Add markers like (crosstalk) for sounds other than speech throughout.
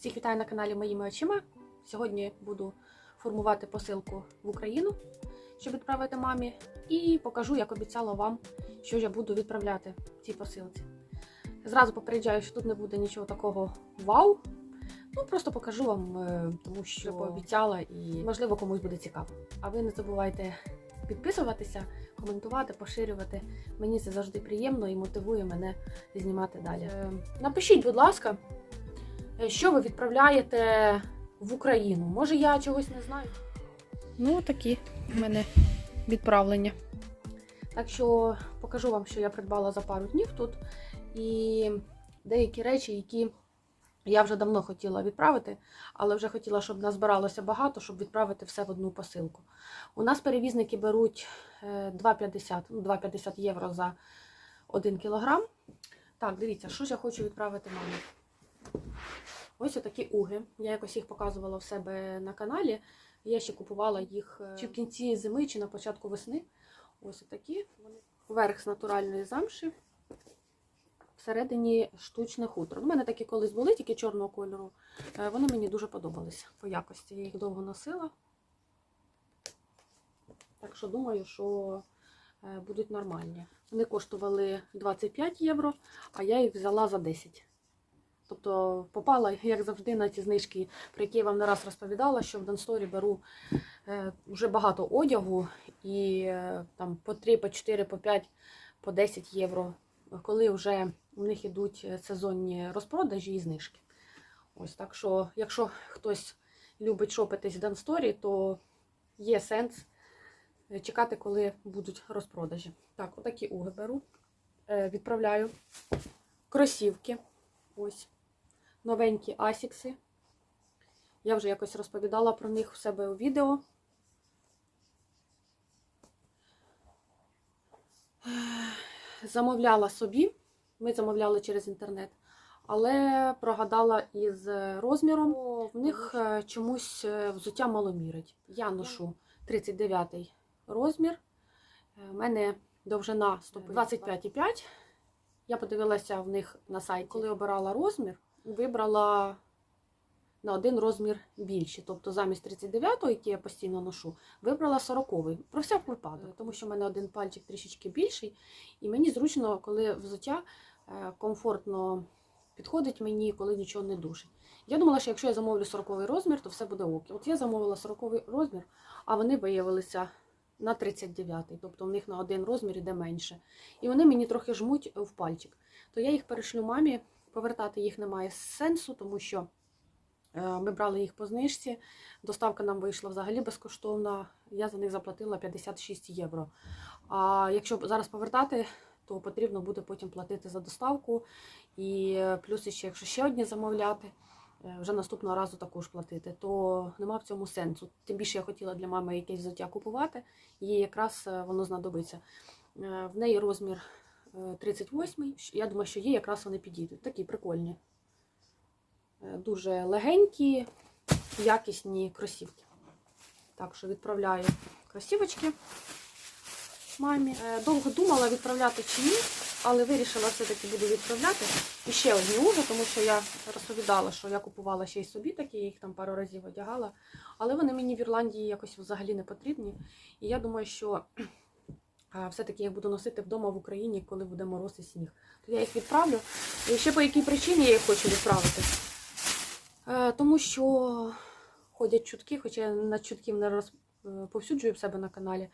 Всіх вітаю на каналі Моїми очима. Сьогодні буду формувати посилку в Україну, щоб відправити мамі, і покажу, як обіцяла вам, що я буду відправляти в цій посилці. Зразу попереджаю, що тут не буде нічого такого вау. Ну, просто покажу вам, е, тому що пообіцяла і можливо комусь буде цікаво. А ви не забувайте підписуватися, коментувати, поширювати. Мені це завжди приємно і мотивує мене знімати далі. Е, Напишіть, будь ласка, що ви відправляєте в Україну? Може, я чогось не знаю? Ну, такі в мене відправлення. Так що покажу вам, що я придбала за пару днів тут. І деякі речі, які я вже давно хотіла відправити, але вже хотіла, щоб назбиралося багато, щоб відправити все в одну посилку. У нас перевізники беруть е, 2,50 ну, 2,50 євро за 1 кілограм. Так, дивіться, що ж я хочу відправити мамі. Ось отакі уги. Я якось їх показувала в себе на каналі. Я ще купувала їх е, чи в кінці зими, чи на початку весни. Ось отакі. Верх з натуральної замші. Всередині штучне хутро. У мене такі колись були, тільки чорного кольору. Е, Вони мені дуже подобалися по якості. Я їх довго носила. Так що думаю, що е, будуть нормальні. Вони коштували 25 євро, а я їх взяла за 10. Тобто попала, як завжди, на ці знижки, про які я вам не раз розповідала, що в Дансторі беру е, вже багато одягу і е, там по 3, по 4, по 5, по 10 євро, коли вже у них ідуть сезонні розпродажі і знижки. Ось так що, якщо хтось любить шопитись в Дансторі, то є сенс е, чекати, коли будуть розпродажі. Так, отакі уги беру. Е, Відправляю кросівки. Ось новенькі асікси. Я вже якось розповідала про них у себе у відео. Замовляла собі. Ми замовляли через інтернет, але прогадала із розміром. В них е, чомусь е, взуття маломірить. Я ношу 39 розмір. У мене довжина 25,5. Я подивилася в них на сайті, коли обирала розмір, вибрала на один розмір більше. Тобто замість 39-го, який я постійно ношу, вибрала 40-й. Про всяк випадок, тому що в мене один пальчик трішечки більший, і мені зручно, коли взуття е, комфортно підходить мені, коли нічого не душить. Я думала, що якщо я замовлю 40-й розмір, то все буде ок. От я замовила 40-й розмір, а вони виявилися на 39-й, тобто в них на один розмір іде менше. І вони мені трохи жмуть в пальчик. То я їх перешлю мамі, повертати їх немає сенсу, тому що е, ми брали їх по знижці. Доставка нам вийшла взагалі безкоштовна. Я за них заплатила 56 євро. А якщо зараз повертати, то потрібно буде потім платити за доставку. І е, плюс ще, якщо ще одні замовляти, е, вже наступного разу також платити, то нема в цьому сенсу. Тим більше я хотіла для мами якесь взуття купувати, їй якраз воно знадобиться. В неї розмір 38 Я думаю, що їй якраз вони підійдуть. Такі прикольні. Е, Дуже легенькі, якісні кросівки. Так що відправляю кросівочки мамі. Е, Довго думала, відправляти чи ні, але вирішила все-таки буду відправляти. І ще одні уги, тому що я розповідала, що я купувала ще й собі такі, їх там пару разів одягала. Але вони мені в Ірландії якось взагалі не потрібні. І я думаю, що все-таки я буду носити вдома в Україні, коли буде мороз і сніг. То я їх відправлю. І ще по якій причині я їх хочу відправити. Е, Тому що ходять чутки, хоча я на чутків не розповсюджую в себе на каналі.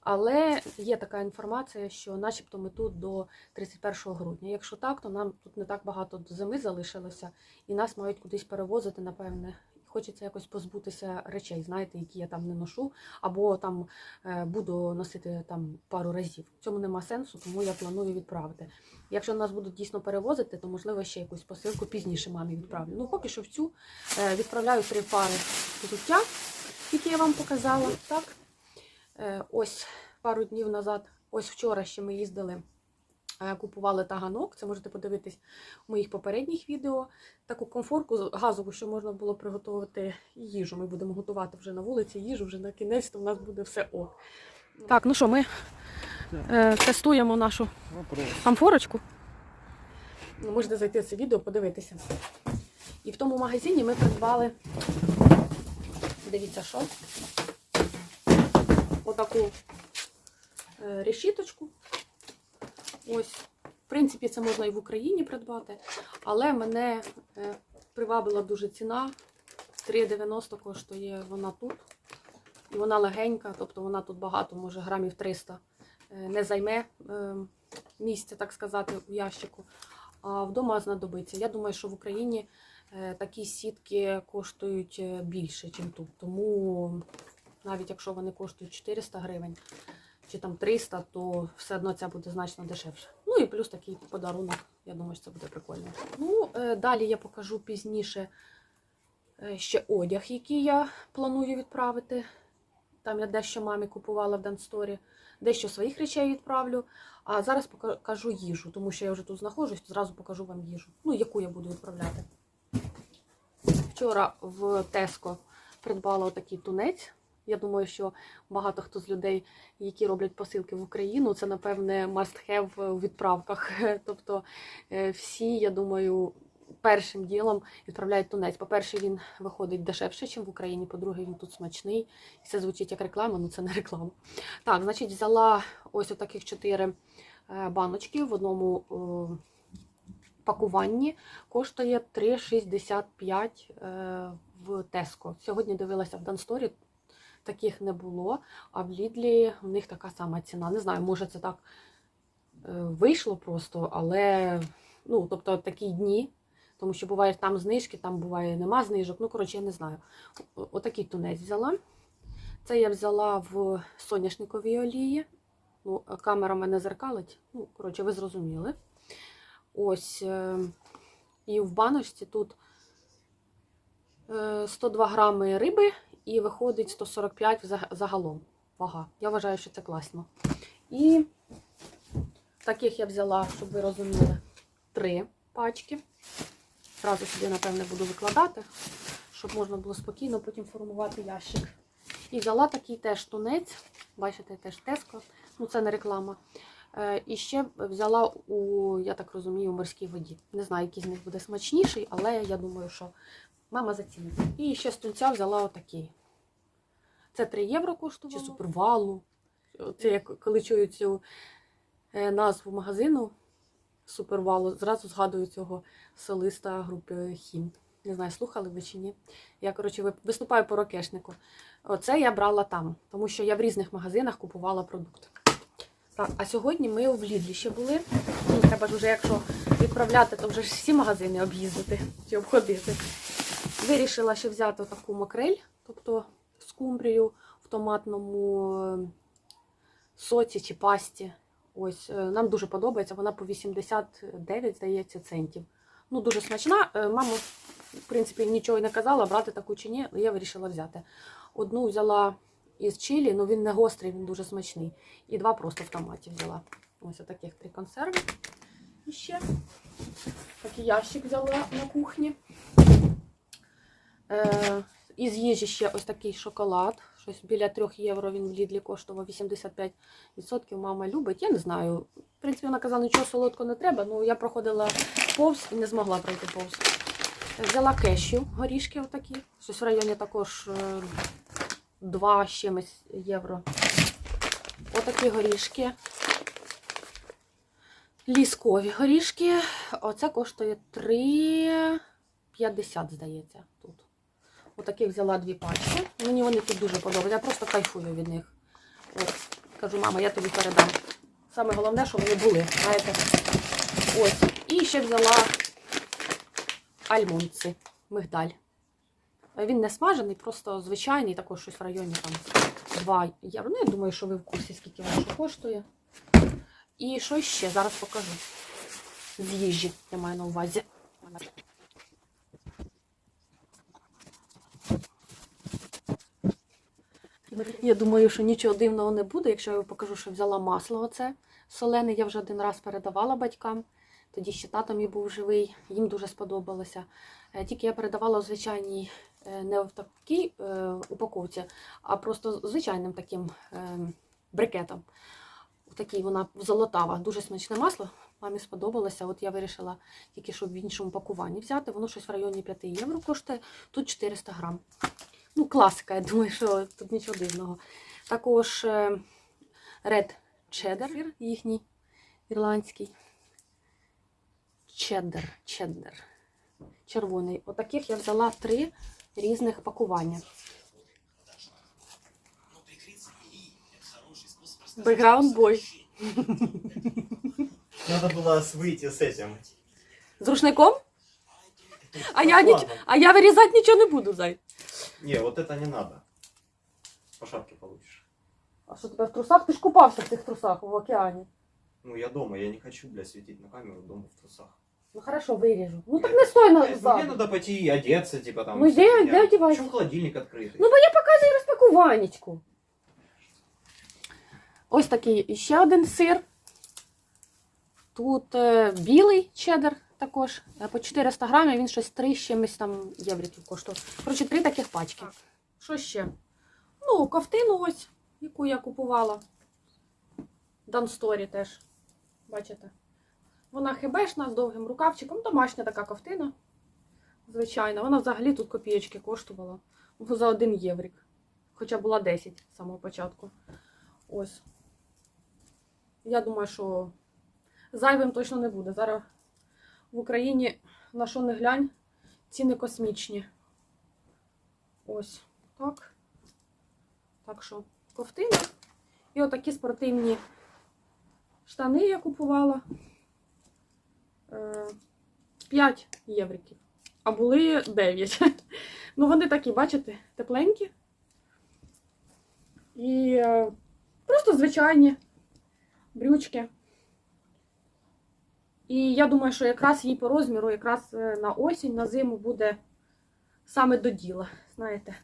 Але є така інформація, що начебто ми тут до 31 грудня. Якщо так, то нам тут не так багато зими залишилося, і нас мають кудись перевозити, напевне. Хочеться якось позбутися речей, знаєте, які я там не ношу, або там е, буду носити там пару разів. В цьому нема сенсу, тому я планую відправити. Якщо нас будуть дійсно перевозити, то можливо ще якусь посилку пізніше мамі відправлю. Ну поки що в цю е, відправляю три пари взуття, які я вам показала. Так, Е, ось пару днів назад, ось вчора ще ми їздили, купували таганок. Це можете подивитись у моїх попередніх відео. Таку комфорку газову, що можна було приготувати їжу. Ми будемо готувати вже на вулиці їжу, вже на кінець, то в нас буде все ок. Так, ну що, ми е, тестуємо нашу амфорочку. Ну, Можете зайти в це відео, подивитися. І в тому магазині ми придбали, дивіться, що? Отаку е, решіточку. Ось. В принципі, це можна і в Україні придбати, але мене е, привабила дуже ціна. 3,90 коштує вона тут. І вона легенька, тобто вона тут багато, може грамів 300 е, не займе е, місця, так сказати, у ящику. А вдома знадобиться. Я думаю, що в Україні такі сітки коштують більше, ніж тут. Тому навіть якщо вони коштують 400 гривень чи там 300, то все одно ця буде значно дешевше. Ну і плюс такий подарунок. Я думаю, що це буде прикольно. Ну, е, далі я покажу пізніше е, ще одяг, який я планую відправити. Там я дещо мамі купувала в Дансторі, дещо своїх речей відправлю. А зараз покажу їжу, тому що я вже тут знаходжусь, то зразу покажу вам їжу. Ну, яку я буду відправляти. Вчора в Теско придбала отакий тунець. Я думаю, що багато хто з людей, які роблять посилки в Україну, це, напевне, must have у відправках. (laughs) Тобто е, всі, я думаю, першим ділом відправляють тунець. По-перше, він виходить дешевше, ніж в Україні. По-друге, він тут смачний. І це звучить як реклама, але це не реклама. Так, значить, взяла ось отаких чотири е, баночки в одному е, пакуванні. Коштує 3,65 е, в Теско. Сьогодні дивилася в Дансторі. Таких не було, а в Лідлі в них така сама ціна. Не знаю, може це так е, вийшло просто, але ну, тобто такі дні, тому що буває там знижки, там буває нема знижок. Ну, коротше, я не знаю. Отакий тунець взяла. Це я взяла в соняшниковій олії. Ну, камера мене зеркалить. Ну, коротше, ви зрозуміли. Ось. е, І в баночці тут е, 102 грами риби і виходить 145 загалом вага. Я вважаю, що це класно. І таких я взяла, щоб ви розуміли, три пачки. Зразу сюди, напевне, буду викладати, щоб можна було спокійно потім формувати ящик. І взяла такий теж тунець. Бачите, теж теско. Ну, це не реклама. Е, І ще взяла у, я так розумію, у морській воді. Не знаю, який з них буде смачніший, але я думаю, що мама зацінить. І ще з тунця взяла отакий. Це 3 євро коштувало. Чи супервалу. Це я коли чую цю е, назву магазину супервалу, зразу згадую цього солиста групи Хім. Не знаю, слухали ви чи ні. Я, коротше, виступаю по рокешнику. Оце я брала там, тому що я в різних магазинах купувала продукти. Так, а сьогодні ми в Лідлі ще були. Ну, треба ж вже, якщо відправляти, то вже ж всі магазини об'їздити чи обходити. Вирішила ще взяти таку макрель, тобто скумбрію в томатному е, соці чи пасті. Ось, е, нам дуже подобається, вона по 89, здається, центів. Ну, дуже смачна. Е, Мама, в принципі, нічого не казала, брати таку чи ні, я вирішила взяти. Одну взяла із чилі, але він не гострий, він дуже смачний. І два просто в томаті взяла. Ось таких три консерви. І ще такий ящик взяла на кухні. Із їжі ще ось такий шоколад. Щось біля 3 євро він в Лідлі коштував 85%. Мама любить. Я не знаю. В принципі, вона казала, нічого солодкого не треба. Ну я проходила повз і не змогла пройти повз. Взяла кешю, горішки отакі. Щось в районі також е, 2 з чимось євро. Отакі горішки. Ліскові горішки. Оце коштує 3,50, здається, тут. Отаких взяла дві пачки. Мені вони тут дуже подобаються. Я просто кайфую від них. От, кажу, мама, я тобі передам. Саме головне, що вони були. Знаєте? Ось. І ще взяла альмонци, мигдаль. Він не смажений, просто звичайний, також щось в районі там 2 євро. Ну, я думаю, що ви в курсі, скільки воно коштує. І що ще? Зараз покажу. З їжі, я маю на увазі. Я думаю, що нічого дивного не буде, якщо я покажу, що взяла масло оце солене. Я вже один раз передавала батькам. Тоді ще тато мій був живий, їм дуже сподобалося. Е, Тільки я передавала у звичайній, е, не в такій е, упаковці, а просто звичайним таким брикетом. Такий вона золотава, дуже смачне масло. Мамі сподобалося. От я вирішила тільки щоб в іншому пакуванні взяти. Воно щось в районі 5 євро коштує. Тут 400 грам. Ну, класика, я думаю, що тут нічого дивного. Також е, Red Cheddar сир їхній ірландський. Чеддер, чеддер. Червоний. Отаких я взяла три різних пакування. Бекграунд бой. Надо было с- выйти с этим. З рушником? А я, Ладно. ніч... а я вирізати нічого не буду, зай. Не, вот это не надо. По шапке получишь. А що тебе в трусах? Ти ж купався в цих трусах в океані. Ну, я дома, я не хочу, бля, светить на камеру дома в трусах. Ну хорошо, виріжу. Ну так не стой на Мне ззаду. надо пойти и одеться, типа там. Ну, вся иди, фигня. иди одевайся. Почему холодильник открытый? Ну, бо я показую розпакуванечку. Ось такий ще один сир. Тут е, білий чеддер також. Е, По 400 грамів він щось 3 з чимось там євриків коштував. Коротше, три таких пачки. Що ще? Ну, ковтину ось, яку я купувала. Дансторі теж. Бачите? Вона хибешна з довгим рукавчиком, домашня така ковтина. Звичайно, вона взагалі тут копієчки коштувала. За один єврик. Хоча була 10 з самого початку. Ось. Я думаю, що зайвим точно не буде. Зараз в Україні на що не глянь, ціни космічні. Ось так. Так що ковтина. І отакі спортивні штани я купувала. 5 євриків. А були 9. (laughs) Ну, вони такі, бачите, тепленькі. І е, просто звичайні брючки. І я думаю, що якраз їй по розміру, якраз е, на осінь, на зиму буде саме до діла. Знаєте.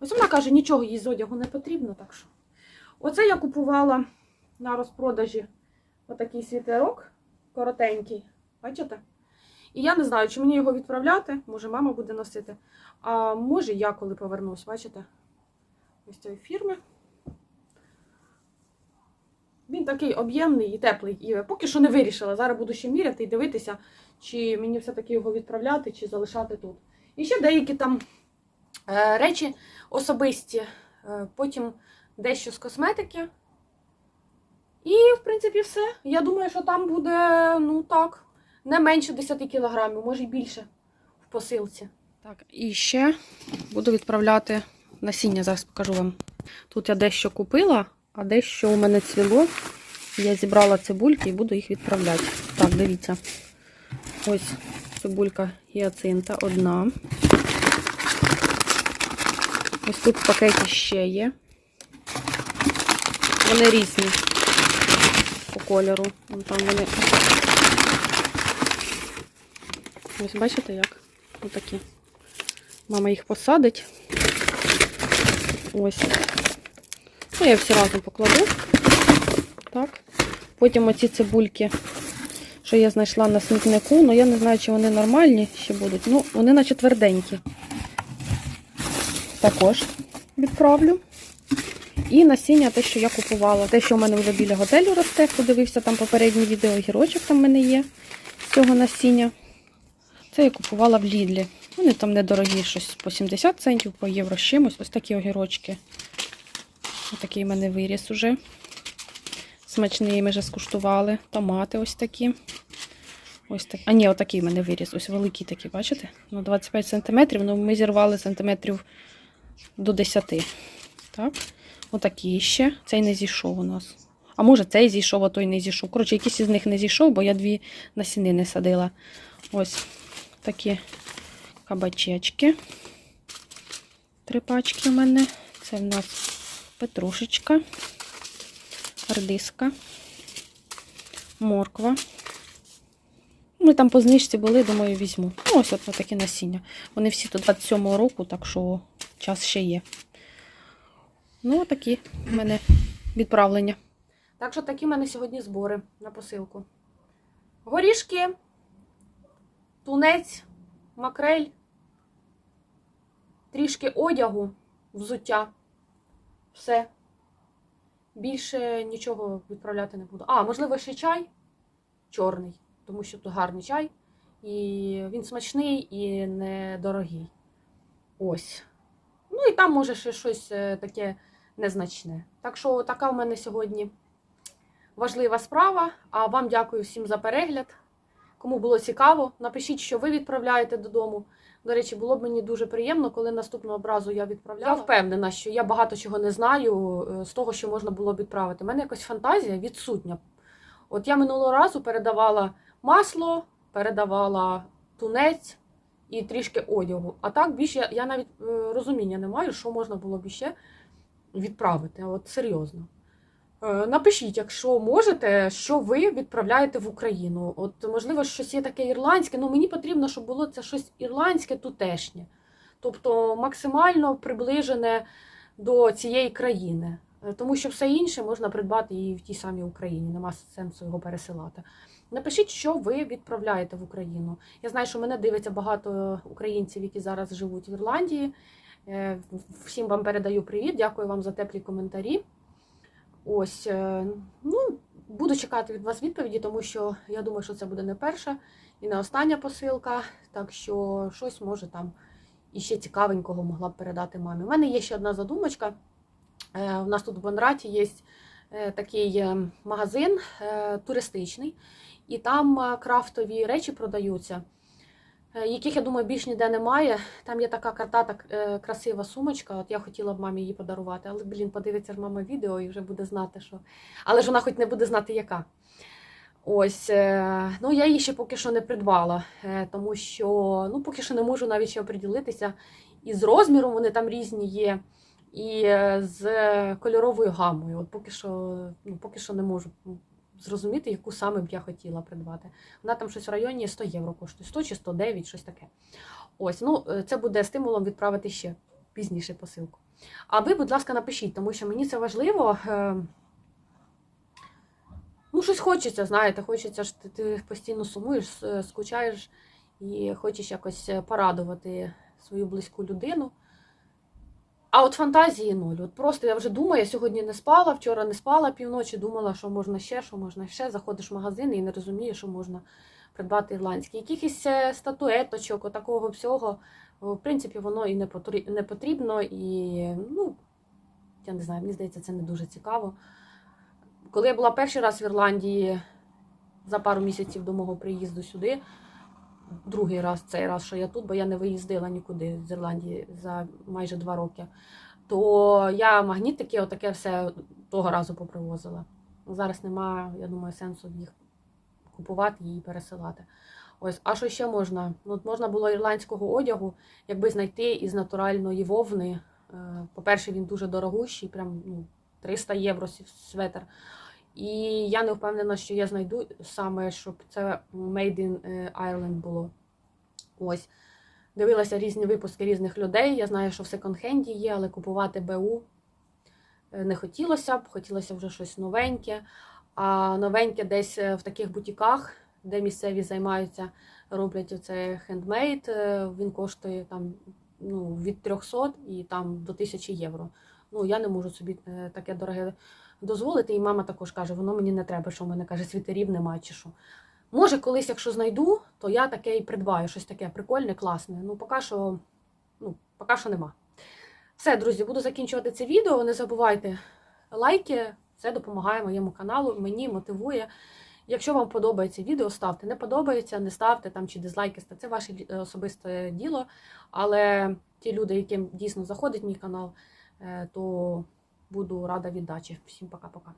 Ось вона каже, нічого їй з одягу не потрібно, так що. Оце я купувала на розпродажі отакий світерок коротенький. Бачите? І я не знаю, чи мені його відправляти, може мама буде носити. А може я коли повернусь, бачите? Ось цієї фірми. Він такий об'ємний і теплий. І поки що не вирішила. Зараз буду ще міряти і дивитися, чи мені все-таки його відправляти, чи залишати тут. І ще деякі там е, речі особисті, е, потім дещо з косметики. І, в принципі, все. Я думаю, що там буде, ну так, не менше 10 кілограмів, може й більше в посилці. Так, і ще буду відправляти насіння, зараз покажу вам. Тут я дещо купила, а дещо у мене цвіло. Я зібрала цибульки і буду їх відправляти. Так, дивіться. Ось цибулька гіацинта одна. Ось тут в пакеті ще є. Вони різні по кольору. Вон там вони. Ось бачите як? Отакі. Мама їх посадить. Ось. Ну, я всі разом покладу. Так. Потім оці цибульки, що я знайшла на смітнику, але я не знаю, чи вони нормальні ще будуть. Ну, вони наче тверденькі. Також відправлю. І насіння, те, що я купувала. Те, що в мене вже біля готелю росте, хто дивився там попереднє відео, гірочок там в мене є цього насіння. Це я купувала в Лідлі. Вони там недорогі, щось по 70 центів, по євро чимось. Ось такі огірочки. Ось такий в мене виріс уже. Смачний ми вже скуштували. Томати ось такі. Ось так. А ні, отакий в мене виріс. Ось великий такий, бачите? Ну, 25 сантиметрів, ну ми зірвали сантиметрів до 10. Так. Отакий ще. Цей не зійшов у нас. А може цей зійшов, а той не зійшов. Коротше, якийсь із них не зійшов, бо я дві насіни не садила. Ось такі кабачечки. Три пачки у мене. Це в нас петрушечка, редиска, морква. Ми там по знижці були, думаю, візьму. Ну, ось от такі насіння. Вони всі до 27-го року, так що час ще є. Ну, такі в мене відправлення. Так що такі в мене сьогодні збори на посилку. Горішки, тунець, макрель, трішки одягу, взуття. Все. Більше нічого відправляти не буду. А, можливо, ще чай. чорний, тому що тут гарний чай, і він смачний і недорогий. Ось. Ну і там може ще щось е, таке незначне. Так що така в мене сьогодні важлива справа. А вам дякую всім за перегляд. Кому було цікаво, напишіть, що ви відправляєте додому. До речі, було б мені дуже приємно, коли наступного разу я відправляла. Я впевнена, що я багато чого не знаю е, з того, що можна було б відправити. У мене якась фантазія відсутня. От я минулого разу передавала масло, передавала тунець і трішки одягу. А так більше я, я навіть е, розуміння не маю, що можна було б ще відправити. От серйозно. Е, Напишіть, якщо можете, що ви відправляєте в Україну. От, можливо, щось є таке ірландське. Ну, мені потрібно, щоб було це щось ірландське тутешнє. Тобто максимально приближене до цієї країни. Е, Тому що все інше можна придбати і в тій самій Україні. Нема сенсу його пересилати. Напишіть, що ви відправляєте в Україну. Я знаю, що мене дивиться багато українців, які зараз живуть в Ірландії. Е, Всім вам передаю привіт, дякую вам за теплі коментарі. Ось, е, ну, буду чекати від вас відповіді, тому що я думаю, що це буде не перша і не остання посилка. Так що щось може там іще цікавенького могла б передати мамі. У мене є ще одна задумочка. Е, У нас тут в Бонраті є е, такий магазин туристичний, і там крафтові речі продаються, яких, я думаю, більш ніде немає. Там є така карта, так е, красива сумочка. От я хотіла б мамі її подарувати, але, блін, подивиться мама відео і вже буде знати, що. Але ж вона хоч не буде знати, яка. Ось, е, ну я її ще поки що не придбала, е, тому що ну, поки що не можу навіть ще оприділитися. І з розміром вони там різні є, і е, з кольоровою гамою. От поки що, ну, поки що не можу зрозуміти, яку саме б я хотіла придбати. Вона там щось в районі 100 євро коштує, 100 чи 109, щось таке. Ось, ну е, це буде стимулом відправити ще пізніше посилку. А ви, будь ласка, напишіть, тому що мені це важливо. Е, Ну, щось хочеться, знаєте, хочеться ж ти, постійно сумуєш, скучаєш і хочеш якось е, порадувати свою близьку людину. А от фантазії нуль. От просто я вже думаю, я сьогодні не спала, вчора не спала півночі, думала, що можна ще, що можна ще. Заходиш в магазин і не розумієш, що можна придбати ірландські. Якихось е, статуеточок, отакого всього. В принципі, воно і не потрібно, і ну, я не знаю, мені здається, це не дуже цікаво. Коли я була перший раз в Ірландії за пару місяців до мого приїзду сюди, другий раз цей раз, що я тут, бо я не виїздила нікуди з Ірландії за майже два роки, то я магнітики, отаке все того разу попривозила. Зараз немає, я думаю, сенсу їх купувати і пересилати. Ось, а що ще можна? Ну, от можна було ірландського одягу, якби знайти із натуральної вовни. Е, По-перше, він дуже дорогущий, прям ну, 300 євро светр. І я не впевнена, що я знайду саме, щоб це Made in е, Ireland було. Ось. Дивилася різні випуски різних людей. Я знаю, що в секонд-хенді є, але купувати БУ е, не хотілося б, хотілося вже щось новеньке. А новеньке десь е, в таких бутіках, де місцеві займаються, роблять оце хендмейд. Він коштує там ну, від 300 і там до 1000 євро. Ну, я не можу собі таке дороге дозволити. І мама також каже, воно мені не треба, що в мене каже, світерів немає чи що. Може, колись, якщо знайду, то я таке і придбаю, щось таке прикольне, класне. Ну, поки що, ну, поки що нема. Все, друзі, буду закінчувати це відео. Не забувайте лайки, це допомагає моєму каналу, мені мотивує. Якщо вам подобається відео, ставте. Не подобається, не ставте там чи дизлайки, це ваше особисте діло. Але ті люди, яким дійсно заходить мій канал, е, то буду рада віддачі. Всім пока-пока.